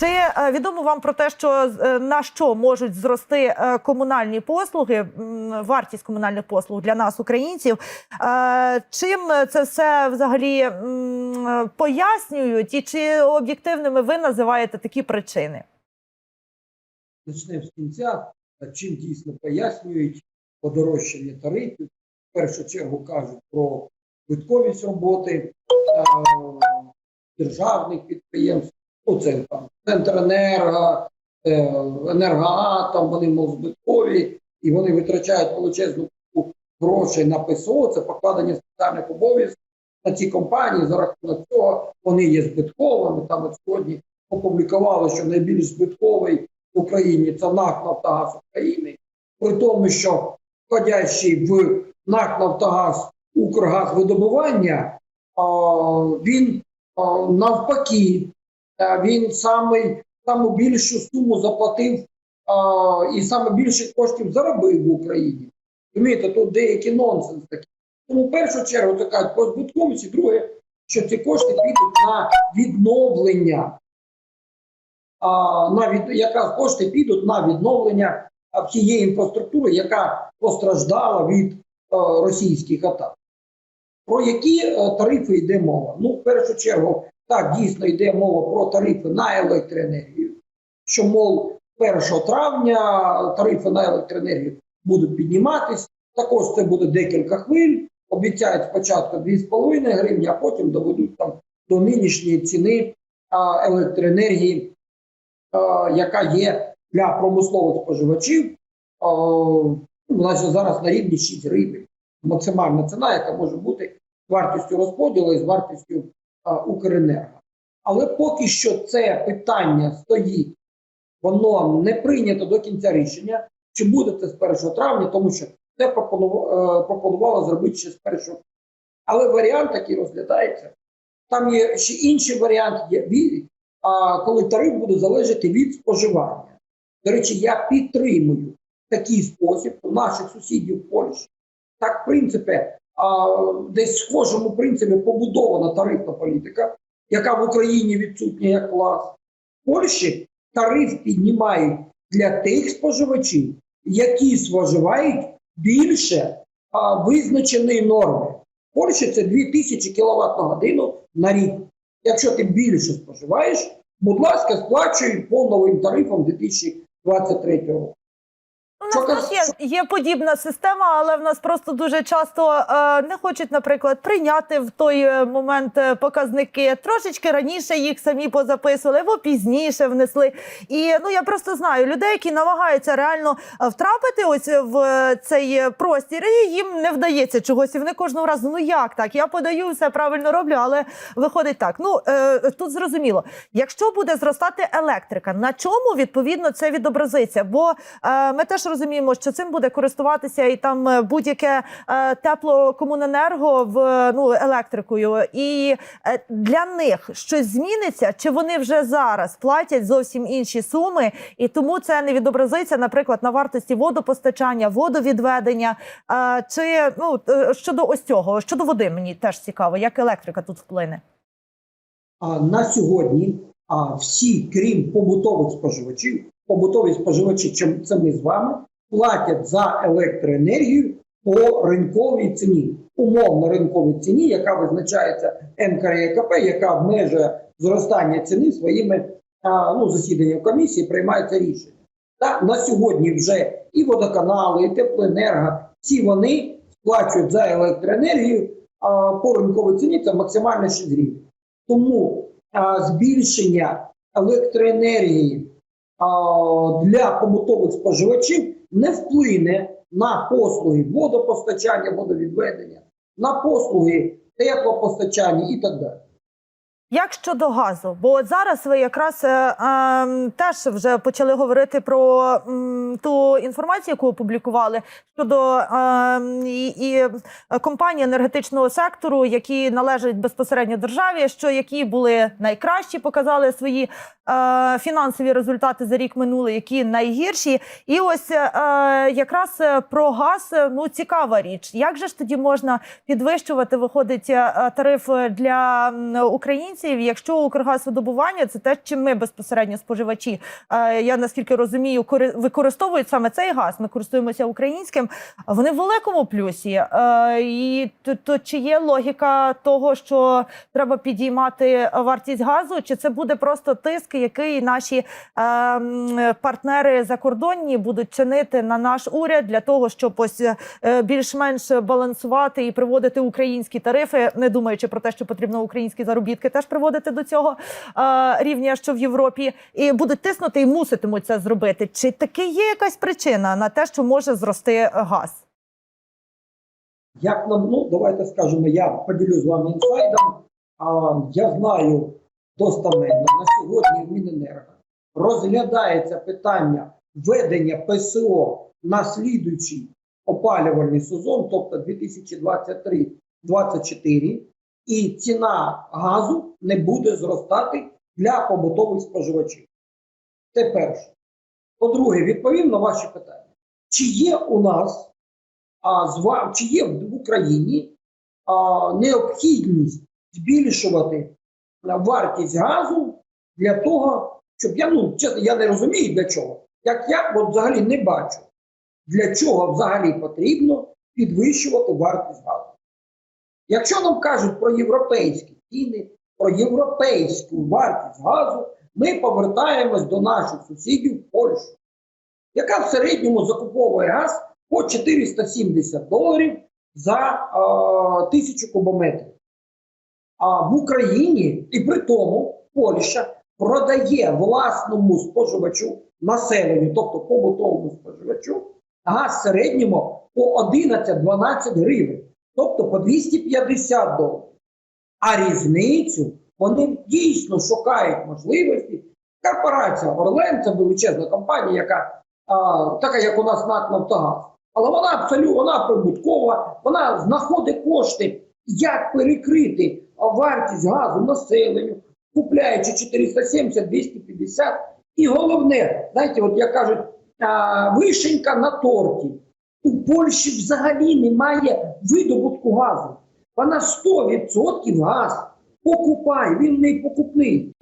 Чи е, відомо вам про те, що е, на що можуть зрости е, комунальні послуги, вартість комунальних послуг для нас, українців? Чим це все взагалі пояснюють, і чи об'єктивними ви називаєте такі причини? Почнемо з кінця, чим дійсно пояснюють подорожчання тарифів. В першу чергу кажуть про збитковість роботи державних підприємств. Ну, це там Центренерго, е, енергоатом, вони мов збиткові, і вони витрачають величезну грошей на ПСО, це покладення спеціальних обов'язків на ці компанії. За рахунок цього вони є збитковими. Там от сьогодні опублікували, що найбільш збитковий в Україні це НАК Нафтогаз України, при тому, що входящий в НАК Нафтогаз Укргазвидобування, він навпаки, він самий, саму більшу суму заплатив а, і саме більше коштів заробив в Україні. Розумієте, тут деякий нонсенс такий. Тому в першу чергу це кажуть по збитковості, друге, що ці кошти підуть на відновлення а, на від, якраз кошти підуть на відновлення а, всієї інфраструктури, яка постраждала від е, російських атак. Про які е, тарифи йде мова? Ну, в першу чергу, так дійсно йде мова про тарифи на електроенергію, що, мов, 1 травня тарифи на електроенергію будуть підніматись. Також це буде декілька хвиль. Обіцяють спочатку 2,5 гривні, а потім доведуть там до нинішньої ціни електроенергії яка є для промислових споживачів, е, вона ж зараз на рівні 6 гривень. Максимальна ціна, яка може бути вартістю розподілу і з вартістю Укренерго. Але поки що це питання стоїть, воно не прийнято до кінця рішення, чи буде це з 1 травня, тому що це пропонувало, пропонувало зробити ще з 1 травня. Але варіант такий розглядається. Там є ще інший варіант, коли тариф буде залежати від споживання. До речі, я підтримую такий спосіб у наших сусідів в Польщі. Так, в принципі, десь схожому принципі побудована тарифна політика, яка в Україні відсутня як клас. В Польщі тариф піднімають для тих споживачів, які споживають більше а, визначеної норми. В Польщі це 2000 кВт на годину на рік. Якщо ти більше споживаєш, будь ласка, сплачуй по новим тарифам 2023 року. Нас теж кажуть, є, є подібна система, але в нас просто дуже часто е, не хочуть, наприклад, прийняти в той е, момент е, показники. Трошечки раніше їх самі позаписували, або пізніше внесли. І ну я просто знаю людей, які намагаються реально е, втрапити ось в цей простір, і їм не вдається чогось. І вони кожного разу, ну як так? Я подаю, все правильно роблю, але виходить так. Ну е, тут зрозуміло, якщо буде зростати електрика, на чому відповідно це відобразиться? Бо е, ми теж розуміємо, що цим буде користуватися і там е, будь-яке е, теплокомуненерго в е, ну електрикою. І для них щось зміниться, чи вони вже зараз платять зовсім інші суми, і тому це не відобразиться, наприклад, на вартості водопостачання, водовідведення. Чи ну щодо ось цього, щодо води, мені теж цікаво, як електрика тут вплине. А на сьогодні всі, крім побутових споживачів, побутові споживачі, чим це ми з вами, платять за електроенергію по ринковій ціні, умовно ринковій ціні, яка визначається НКРЕКП, яка обмежує зростання ціни своїми ну, засіданням комісії, приймається рішення. Та, на сьогодні вже і водоканали, і теплоенерго, всі вони сплачують за електроенергію а, по ринковій ціні, це максимально 6 гривень. Тому а, збільшення електроенергії а, для побутових споживачів не вплине на послуги водопостачання, водовідведення, на послуги теплопостачання і так далі. Як щодо газу? Бо от зараз ви якраз е, е, теж вже почали говорити про м, ту інформацію, яку опублікували щодо е, і, компаній енергетичного сектору, які належать безпосередньо державі, що які були найкращі, показали свої е, фінансові результати за рік минулий, які найгірші. І ось е, якраз е, про газ е, ну цікава річ. Як же ж тоді можна підвищувати виходить е, тариф для українців? Українців. Якщо Укргазвидобування це те, чим ми безпосередньо споживачі, е, я наскільки розумію, кори- використовують саме цей газ. Ми користуємося українським. Вони в великому плюсі. Е, І то, то чи є логіка того, що треба підіймати вартість газу, чи це буде просто тиск, який наші е, партнери закордонні будуть чинити на наш уряд для того, щоб ось е, більш-менш балансувати і приводити українські тарифи, не думаючи про те, що потрібно українські заробітки теж приводити до цього е, рівня, що в Європі, і будуть тиснути і муситимуть це зробити. Чи таки є якась причина на те, що може зрости газ? Як нам, ну давайте скажемо, я поділю з вами інсайдом. А, я знаю достаменно на сьогодні в Міненерго розглядається питання введення ПСО на слідуючий опалювальний сезон, тобто 2023-2024, і ціна газу не буде зростати для побутових споживачів. Це перше. По-друге, відповім на ваші питання. Чи є у нас а, чи є в Україні а, необхідність збільшувати вартість газу для того, щоб я ну чесно, я не розумію для чого. Як я от взагалі не бачу, для чого взагалі потрібно підвищувати вартість газу. Якщо нам кажуть про європейські ціни, про європейську вартість газу, ми повертаємось до наших сусідів в Польщу, яка в середньому закуповує газ по 470 доларів за е, тисячу кубометрів. А в Україні і при тому Польща продає власному споживачу населенню, тобто побутовому споживачу, газ в середньому по 11-12 гривень, тобто по 250 доларів. А різницю вони дійсно шукають можливості. Корпорація Орлен це величезна компанія, яка а, така, як у нас НАК Нафтогаз. Але вона абсолютно вона прибуткова, вона знаходить кошти, як перекрити вартість газу населенню, купляючи 470-250. І головне, знаєте, от як кажуть, а, вишенька на торті. У Польщі взагалі немає видобутку газу. Вона 100% газ покупає, він не покупний.